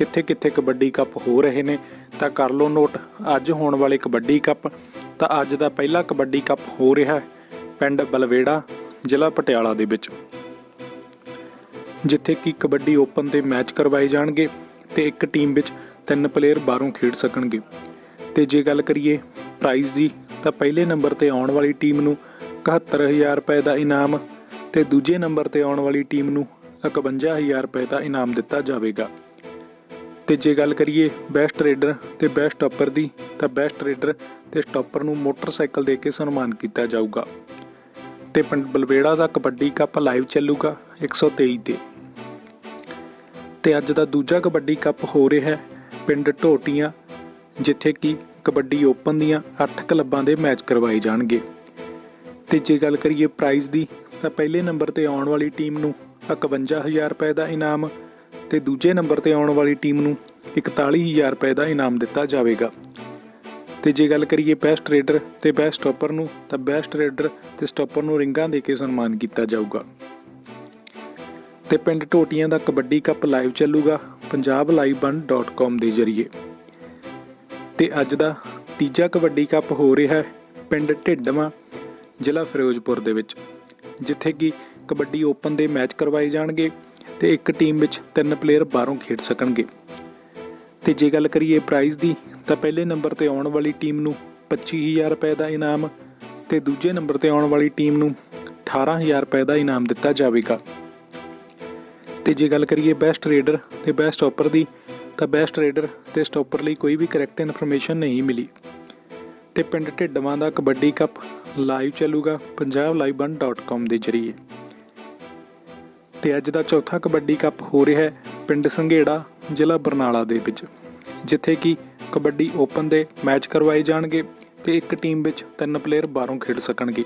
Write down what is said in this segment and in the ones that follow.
ਕਿੱਥੇ-ਕਿੱਥੇ kabaddi cup ਹੋ ਰਹੇ ਨੇ, ਤਾਂ ਕਰ ਲਓ ਨੋਟ, ਅੱਜ ਹੋਣ ਵਾਲੇ ਕਬੱਡੀ ਕੱਪ, ਤਾਂ ਅੱਜ ਦਾ ਪਹਿਲਾ ਕਬੱਡੀ ਕੱਪ ਹੋ ਰਿਹਾ ਹੈ ਪਿੰਡ ਬਲਵੇੜਾ, ਜ਼ਿਲ੍ਹਾ ਪਟਿਆਲਾ ਦੇ ਵਿੱਚ। ਜਿੱਥੇ ਕਿ ਕਬੱਡੀ ਓਪਨ ਦੇ ਮੈਚ ਕਰਵਾਏ ਜਾਣਗੇ ਤੇ ਇੱਕ ਟੀਮ ਵਿੱਚ ਤਿੰਨ ਪਲੇਅਰ ਬਾਹਰੋਂ ਖੇਡ ਸਕਣਗੇ। ਤੇ ਜੇ ਗੱਲ ਕਰੀਏ ਪ੍ਰਾਈਜ਼ ਦੀ, ਤਾਂ ਪਹਿਲੇ ਨੰਬਰ ਤੇ ਆਉਣ ਵਾਲੀ ਟੀਮ ਨੂੰ 71000 ਰੁਪਏ ਦਾ ਇਨਾਮ ਤੇ ਦੂਜੇ ਨੰਬਰ ਤੇ ਆਉਣ ਵਾਲੀ ਟੀਮ ਨੂੰ 51000 ਰੁਪਏ ਦਾ ਇਨਾਮ ਦਿੱਤਾ ਜਾਵੇਗਾ। ਤੇ ਜੇ ਗੱਲ ਕਰੀਏ ਬੈਸਟ ਰੇਡਰ ਤੇ ਬੈਸਟ ਸਟਾਪਰ ਦੀ, ਤਾਂ ਬੈਸਟ ਰੇਡਰ ਤੇ ਸਟਾਪਰ ਨੂੰ ਮੋਟਰਸਾਈਕਲ ਦੇ ਕੇ ਸਨਮਾਨ ਕੀਤਾ ਜਾਊਗਾ। ਤੇ ਪਿੰਡ ਬਲਵੇੜਾ ਦਾ ਕਬੱਡੀ ਕੱਪ ਲਾਈਵ ਚੱਲੂਗਾ 123 ਤੇ। ਤੇ ਅੱਜ ਦਾ ਦੂਜਾ ਕਬੱਡੀ ਕੱਪ ਹੋ ਰਿਹਾ ਹੈ ਪਿੰਡ ਢੋਟੀਆਂ, ਜਿੱਥੇ ਕਿ ਕਬੱਡੀ ਓਪਨ ਦੀਆਂ 8 ਕਲੱਬਾਂ ਦੇ ਮੈਚ ਕਰਵਾਏ ਜਾਣਗੇ। ਤੇ ਜੇ ਗੱਲ ਕਰੀਏ ਪ੍ਰਾਈਜ਼ ਦੀ, ਤਾਂ ਪਹਿਲੇ ਨੰਬਰ ਤੇ ਆਉਣ ਵਾਲੀ ਟੀਮ ਨੂੰ 51000 ਰੁਪਏ ਦਾ ਇਨਾਮ ਤੇ ਦੂਜੇ ਨੰਬਰ ਤੇ ਆਉਣ ਵਾਲੀ ਟੀਮ ਨੂੰ 41000 ਰੁਪਏ ਦਾ ਇਨਾਮ ਦਿੱਤਾ ਜਾਵੇਗਾ। ਤੇ ਜੇ ਗੱਲ ਕਰੀਏ ਬੈਸਟ ਰੇਡਰ ਤੇ ਬੈਸਟ ਸਟਾਪਰ ਨੂੰ, ਤਾਂ ਬੈਸਟ ਰੇਡਰ ਤੇ ਸਟਾਪਰ ਨੂੰ ਰਿੰਗਾਂ ਦੇ ਕੇ ਸਨਮਾਨ ਕੀਤਾ ਜਾਊਗਾ। ਤੇ ਪਿੰਡ ਟੋਟੀਆਂ ਦਾ ਕਬੱਡੀ ਕੱਪ ਲਾਈਵ ਚੱਲੂਗਾ punjablive1.com ਦੇ ਜ਼ਰੀਏ। ਤੇ ਅੱਜ ਦਾ ਤੀਜਾ ਕਬੱਡੀ ਕੱਪ ਹੋ ਰਿਹਾ ਹੈ ਪਿੰਡ ਢਿੱਡਵਾਂ, ਜ਼ਿਲ੍ਹਾ ਫਿਰੋਜ਼ਪੁਰ ਦੇ ਵਿੱਚ, ਜਿੱਥੇ ਕਿ ਕਬੱਡੀ ਓਪਨ ਦੇ ਮੈਚ ਕਰਵਾਏ ਜਾਣਗੇ। ਤੇ ਇੱਕ ਟੀਮ ਵਿੱਚ ਤਿੰਨ ਪਲੇਅਰ ਬਾਹਰੋਂ ਖੇਡ ਸਕਣਗੇ। ਤੇ ਜੇ ਗੱਲ ਕਰੀਏ ਪ੍ਰਾਈਜ਼ ਦੀ, ਤਾਂ ਪਹਿਲੇ ਨੰਬਰ ਤੇ ਆਉਣ ਵਾਲੀ ਟੀਮ ਨੂੰ 25000 ਰੁਪਏ ਦਾ ਇਨਾਮ ਤੇ ਦੂਜੇ ਨੰਬਰ ਤੇ ਆਉਣ ਵਾਲੀ ਟੀਮ ਨੂੰ 18000 ਰੁਪਏ ਦਾ ਇਨਾਮ ਦਿੱਤਾ ਜਾਵੇਗਾ। ਤੇ ਜੇ ਗੱਲ ਕਰੀਏ ਬੈਸਟ ਰੇਡਰ ਤੇ ਬੈਸਟ ਸਟਾਪਰ ਦੀ, ਤਾਂ ਬੈਸਟ ਰੇਡਰ ਤੇ ਸਟਾਪਰ ਲਈ ਕੋਈ ਵੀ ਕਰੈਕਟ ਇਨਫੋਰਮੇਸ਼ਨ ਨਹੀਂ ਮਿਲੀ। ਤੇ ਪਿੰਡ ਢਿੱਡਵਾਂ ਦਾ ਕਬੱਡੀ ਕੱਪ ਲਾਈਵ ਚੱਲੂਗਾ punjablive1.com ਦੇ ਜ਼ਰੀਏ। ਤੇ ਅੱਜ ਦਾ ਚੌਥਾ ਕਬੱਡੀ ਕੱਪ ਹੋ ਰਿਹਾ ਹੈ ਪਿੰਡ ਸੰਘੇੜਾ, ਜ਼ਿਲ੍ਹਾ ਬਰਨਾਲਾ ਦੇ ਵਿੱਚ, ਜਿੱਥੇ ਕਿ ਕਬੱਡੀ ਓਪਨ ਦੇ ਮੈਚ ਕਰਵਾਏ ਜਾਣਗੇ ਤੇ ਇੱਕ ਟੀਮ ਵਿੱਚ ਤਿੰਨ ਪਲੇਅਰ ਬਾਹਰੋਂ ਖੇਡ ਸਕਣਗੇ।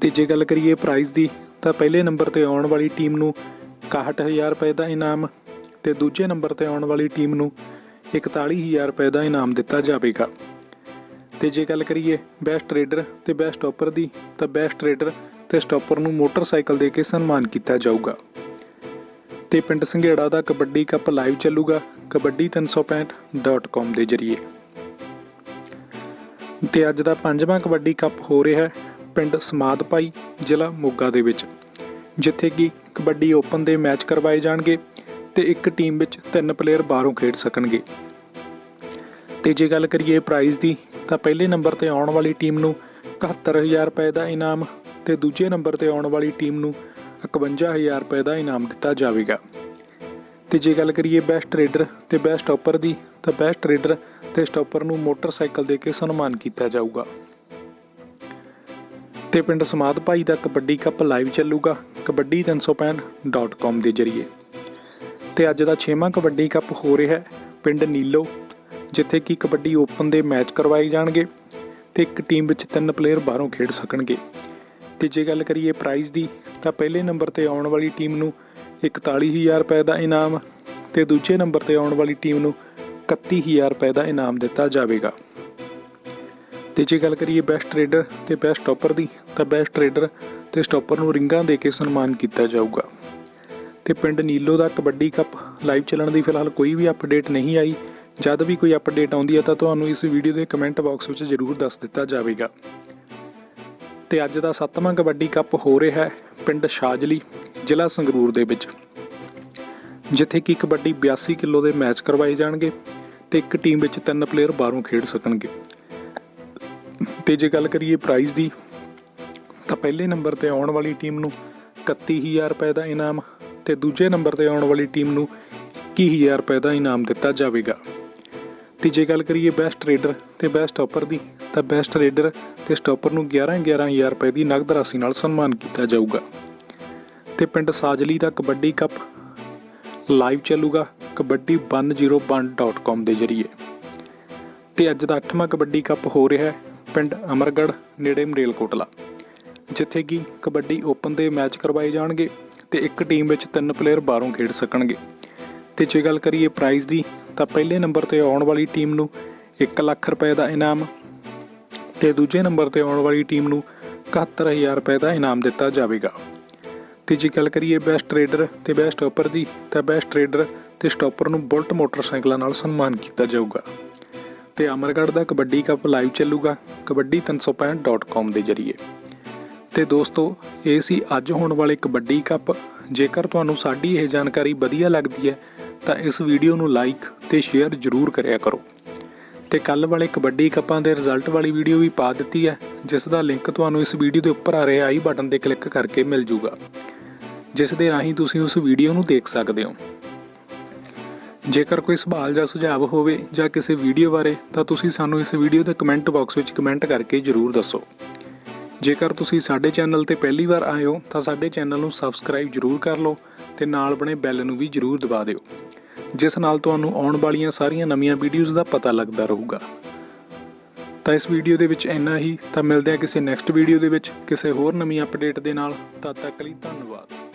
ਤੇ ਜੇ ਗੱਲ ਕਰੀਏ ਪ੍ਰਾਈਜ਼ ਦੀ, ਤਾਂ ਪਹਿਲੇ ਨੰਬਰ ਤੇ ਆਉਣ ਵਾਲੀ ਟੀਮ ਨੂੰ 61000 ਰੁਪਏ ਦਾ ਇਨਾਮ ਤੇ ਦੂਜੇ ਨੰਬਰ ਤੇ ਆਉਣ ਵਾਲੀ ਟੀਮ ਨੂੰ 41000 ਰੁਪਏ ਦਾ ਇਨਾਮ ਦਿੱਤਾ ਜਾਵੇਗਾ। ਤੇ ਜੇ ਗੱਲ ਕਰੀਏ ਬੈਸਟ ਰੇਡਰ ਤੇ ਬੈਸਟ ਸਟਾਪਰ ਦੀ, ਤਾਂ ਬੈਸਟ ਰੇਡਰ ਤੇ ਸਟਾਪਰ ਨੂੰ ਮੋਟਰਸਾਈਕਲ ਦੇ ਕੇ ਸਨਮਾਨ ਕੀਤਾ ਜਾਊਗਾ। ਤੇ ਪਿੰਡ ਸੰਘੇੜਾ ਦਾ ਕਬੱਡੀ ਕੱਪ ਲਾਈਵ ਚੱਲੂਗਾ kabaddi365.com ਦੇ ਜ਼ਰੀਏ। ਤੇ ਅੱਜ ਦਾ ਪੰਜਵਾਂ ਕਬੱਡੀ ਕੱਪ ਹੋ ਰਿਹਾ ਹੈ ਪਿੰਡ ਸਮਾਦ ਭਾਈ ਜ਼ਿਲ੍ਹਾ ਮੋਗਾ ਦੇ ਵਿੱਚ, ਜਿੱਥੇ ਕਿ ਕਬੱਡੀ ਓਪਨ ਦੇ ਮੈਚ ਕਰਵਾਏ ਜਾਣਗੇ ਤੇ ਇੱਕ ਟੀਮ ਵਿੱਚ ਤਿੰਨ ਪਲੇਅਰ ਬਾਹਰੋਂ ਖੇਡ ਸਕਣਗੇ। ਤੇ ਜੇ ਗੱਲ ਕਰੀਏ ਪ੍ਰਾਈਜ਼ ਦੀ, ਤਾਂ ਪਹਿਲੇ ਨੰਬਰ ਤੇ ਆਉਣ ਵਾਲੀ ਟੀਮ ਨੂੰ 71000 ਰੁਪਏ ਦਾ ਇਨਾਮ ਤੇ ਦੂਜੇ ਨੰਬਰ ਤੇ ਆਉਣ ਵਾਲੀ ਟੀਮ ਨੂੰ 51000 ਰੁਪਏ ਦਾ ਇਨਾਮ ਦਿੱਤਾ ਜਾਵੇਗਾ। ਤੇ ਜੇ ਗੱਲ ਕਰੀਏ ਬੈਸਟ ਰੇਡਰ ਤੇ ਬੈਸਟ ਸਟਾਪਰ ਦੀ, ਤਾਂ ਬੈਸਟ ਰੇਡਰ ਤੇ ਸਟਾਪਰ ਨੂੰ ਮੋਟਰਸਾਈਕਲ ਦੇ ਕੇ ਸਨਮਾਨ ਕੀਤਾ ਜਾਊਗਾ। ਤੇ ਪਿੰਡ ਸਮਾਦ ਭਾਈ ਦਾ ਕਬੱਡੀ ਕੱਪ ਲਾਈਵ ਚੱਲੂਗਾ kabaddi365.com ਦੇ ਜ਼ਰੀਏ। ਤੇ ਅੱਜ ਦਾ 6ਵਾਂ ਕਬੱਡੀ ਕੱਪ ਹੋ ਰਿਹਾ ਹੈ ਪਿੰਡ ਨੀਲੋ, ਜਿੱਥੇ ਕਿ ਕਬੱਡੀ ਓਪਨ ਦੇ ਮੈਚ ਕਰਵਾਏ ਜਾਣਗੇ ਤੇ ਇੱਕ ਟੀਮ ਵਿੱਚ ਤਿੰਨ ਪਲੇਅਰ ਬਾਹਰੋਂ ਖੇਡ ਸਕਣਗੇ। ਤੇ ਜੇ ਗੱਲ ਕਰੀਏ ਪ੍ਰਾਈਜ਼ ਦੀ, ਤਾਂ ਪਹਿਲੇ ਨੰਬਰ ਤੇ ਆਉਣ ਵਾਲੀ ਟੀਮ ਨੂੰ 41000 ਰੁਪਏ ਦਾ ਇਨਾਮ ਤੇ ਦੂਜੇ ਨੰਬਰ ਤੇ ਆਉਣ ਵਾਲੀ ਟੀਮ ਨੂੰ 31000 ਰੁਪਏ ਦਾ ਇਨਾਮ ਦਿੱਤਾ ਜਾਵੇਗਾ। ਤੇ ਜੇ ਗੱਲ ਕਰੀਏ ਬੈਸਟ ਰੇਡਰ ਤੇ ਬੈਸਟ ਸਟਾਪਰ ਦੀ, ਤਾਂ ਬੈਸਟ ਰੇਡਰ ਤੇ ਸਟਾਪਰ ਨੂੰ ਰਿੰਗਾਂ ਦੇ ਕੇ ਸਨਮਾਨ ਕੀਤਾ ਜਾਊਗਾ। ਤੇ ਪਿੰਡ ਨੀਲੋ ਦਾ ਕਬੱਡੀ ਕੱਪ ਲਾਈਵ ਚੱਲਣ ਦੀ ਫਿਲਹਾਲ ਕੋਈ ਵੀ ਅਪਡੇਟ ਨਹੀਂ ਆਈ। ਜਦ ਵੀ ਕੋਈ ਅਪਡੇਟ ਆਉਂਦੀ ਹੈ ਤਾਂ ਤੁਹਾਨੂੰ ਇਸ ਵੀਡੀਓ ਦੇ ਕਮੈਂਟ ਬਾਕਸ ਵਿੱਚ ਜ਼ਰੂਰ ਦੱਸ ਦਿੱਤਾ ਜਾਵੇਗਾ। ਤੇ ਅੱਜ ਦਾ ਸੱਤਵਾਂ ਕਬੱਡੀ ਕੱਪ ਹੋ ਰਿਹਾ ਹੈ ਪਿੰਡ ਸ਼ਾਜਲੀ, ਜ਼ਿਲ੍ਹਾ ਸੰਗਰੂਰ ਦੇ ਵਿੱਚ। ਜਿੱਥੇ ਕਿ ਕਬੱਡੀ 82 ਕਿਲੋ ਦੇ ਮੈਚ ਕਰਵਾਏ ਜਾਣਗੇ ਤੇ ਇੱਕ ਟੀਮ ਵਿੱਚ ਤਿੰਨ ਪਲੇਅਰ ਬਾਹਰੋਂ ਖੇਡ ਸਕਣਗੇ। ਤੇ ਜੇ ਗੱਲ ਕਰੀਏ ਪ੍ਰਾਈਜ਼ ਦੀ, ਤਾਂ ਪਹਿਲੇ ਨੰਬਰ ਤੇ ਆਉਣ ਵਾਲੀ ਟੀਮ ਨੂੰ 31000 ਰੁਪਏ ਦਾ ਇਨਾਮ ਤੇ ਦੂਜੇ ਨੰਬਰ ਤੇ ਆਉਣ ਵਾਲੀ ਟੀਮ ਨੂੰ 21000 ਰੁਪਏ ਦਾ ਇਨਾਮ ਦਿੱਤਾ ਜਾਵੇਗਾ। ਤੇ ਜੇ ਗੱਲ ਕਰੀਏ ਬੈਸਟ ਰੇਡਰ ਤੇ ਬੈਸਟ ਸਟਾਪਰ ਦੀ, ਤਾਂ ਬੈਸਟ ਰੇਡਰ ਤੇ ਸਟਾਪਰ ਨੂੰ 11 11000 ਰੁਪਏ ਦੀ ਨਗਦ ਰਾਸ਼ੀ ਨਾਲ ਸਨਮਾਨ ਕੀਤਾ ਜਾਊਗਾ। ਤੇ ਪਿੰਡ ਸਾਜਲੀ ਦਾ ਕਬੱਡੀ ਕੱਪ ਲਾਈਵ ਚੱਲੂਗਾ kabaddi10one.com ਦੇ ਜ਼ਰੀਏ। ਤੇ ਅੱਜ ਦਾ 8ਵਾਂ ਕਬੱਡੀ ਕੱਪ ਹੋ ਰਿਹਾ ਹੈ ਪਿੰਡ ਅਮਰਗੜ੍ਹ, ਨੇੜੇ ਮਰੇਲਕੋਟਲਾ, ਜਿੱਥੇ ਕਿ ਕਬੱਡੀ ਓਪਨ ਦੇ ਮੈਚ ਕਰਵਾਏ ਜਾਣਗੇ ਤੇ ਇੱਕ ਟੀਮ ਵਿੱਚ ਤਿੰਨ ਪਲੇਅਰ ਬਾਹਰੋਂ ਖੇਡ ਸਕਣਗੇ। ਤੇ ਜੇ ਗੱਲ ਕਰੀਏ ਪ੍ਰਾਈਜ਼ ਦੀ ਤਾਂ ਪਹਿਲੇ ਨੰਬਰ ਤੇ ਆਉਣ ਵਾਲੀ ਟੀਮ ਨੂੰ 1 ਲੱਖ ਰੁਪਏ ਦਾ ਇਨਾਮ ਤੇ ਦੂਜੇ ਨੰਬਰ ਤੇ ਆਉਣ ਵਾਲੀ ਟੀਮ ਨੂੰ 71000 ਰੁਪਏ ਦਾ ਇਨਾਮ ਦਿੱਤਾ ਜਾਵੇਗਾ। ਤੇ ਜੇ ਗੱਲ ਕਰੀਏ ਬੈਸਟ ਟਰੇਡਰ ਤੇ ਬੈਸਟ ਸਟਾਪਰ ਦੀ, ਤਾਂ ਬੈਸਟ ਟਰੇਡਰ ਤੇ ਸਟਾਪਰ ਨੂੰ ਬੁਲਟ ਮੋਟਰਸਾਈਕਲਾਂ ਨਾਲ ਸਨਮਾਨ ਕੀਤਾ ਜਾਊਗਾ। ਤੇ ਅਮਰਗੜ੍ਹ ਦਾ ਕਬੱਡੀ ਕੱਪ ਲਾਈਵ ਚੱਲੂਗਾ kabaddi365.com ਦੇ ਜ਼ਰੀਏ। ਤੇ ਦੋਸਤੋ, ਇਹ ਸੀ ਅੱਜ ਹੋਣ ਵਾਲੇ ਕਬੱਡੀ ਕੱਪ। ਜੇਕਰ ਤੁਹਾਨੂੰ ਸਾਡੀ ਇਹ ਜਾਣਕਾਰੀ ਵਧੀਆ ਲੱਗਦੀ ਹੈ, ਤਾਂ ਇਸ ਵੀਡੀਓ ਨੂੰ ਲਾਈਕ ਤੇ ਸ਼ੇਅਰ ਜ਼ਰੂਰ ਕਰਿਆ ਕਰੋ। ਤੇ ਕੱਲ ਵਾਲੇ ਕਬੱਡੀ ਕੱਪਾਂ ਦੇ ਰਿਜ਼ਲਟ ਵਾਲੀ ਵੀਡੀਓ ਵੀ ਪਾ ਦਿੱਤੀ ਹੈ, ਜਿਸ ਦਾ ਲਿੰਕ ਤੁਹਾਨੂੰ ਇਸ ਵੀਡੀਓ ਦੇ ਉੱਪਰ ਆ ਰਹੇ ਆਈ ਬਟਨ ਤੇ ਕਲਿੱਕ ਕਰਕੇ ਮਿਲ ਜੂਗਾ। ਜਿਸ ਦੇ ਰਾਹੀਂ ਤੁਸੀਂ ਉਸ ਵੀਡੀਓ ਨੂੰ ਦੇਖ ਸਕਦੇ ਹੋ। ਜੇਕਰ ਕੋਈ ਸਵਾਲ ਜਾਂ ਸੁਝਾਅ ਹੋਵੇ ਜਾਂ ਕਿਸੇ ਵੀਡੀਓ ਬਾਰੇ, ਤਾਂ ਤੁਸੀਂ ਸਾਨੂੰ ਇਸ ਵੀਡੀਓ ਦੇ ਕਮੈਂਟ ਬਾਕਸ ਵਿੱਚ ਕਮੈਂਟ ਕਰਕੇ ਜਰੂਰ ਦੱਸੋ। ਜੇਕਰ ਤੁਸੀਂ ਸਾਡੇ ਚੈਨਲ ਤੇ ਪਹਿਲੀ ਵਾਰ ਆਏ ਹੋ, ਤਾਂ ਸਾਡੇ ਚੈਨਲ ਨੂੰ ਸਬਸਕ੍ਰਾਈਬ ਜਰੂਰ ਕਰ ਲਓ ਤੇ ਨਾਲ ਬਣੇ ਬੈਲ ਨੂੰ ਵੀ ਜਰੂਰ ਦਬਾ ਦਿਓ। ਜਿਸ ਨਾਲ ਤੁਹਾਨੂੰ ਆਉਣ ਵਾਲੀਆਂ ਸਾਰੀਆਂ ਨਵੀਆਂ ਵੀਡੀਓਜ਼ ਦਾ ਪਤਾ ਲੱਗਦਾ ਰਹੂਗਾ। ਤਾਂ ਇਸ ਵੀਡੀਓ ਦੇ ਵਿੱਚ ਇੰਨਾ ਹੀ। ਤਾਂ ਮਿਲਦੇ ਹਾਂ ਕਿਸੇ ਨੈਕਸਟ ਵੀਡੀਓ ਦੇ ਵਿੱਚ ਕਿਸੇ ਹੋਰ ਨਵੀਂ ਅਪਡੇਟ ਦੇ ਨਾਲ। ਤਦ ਤੱਕ ਲਈ ਧੰਨਵਾਦ।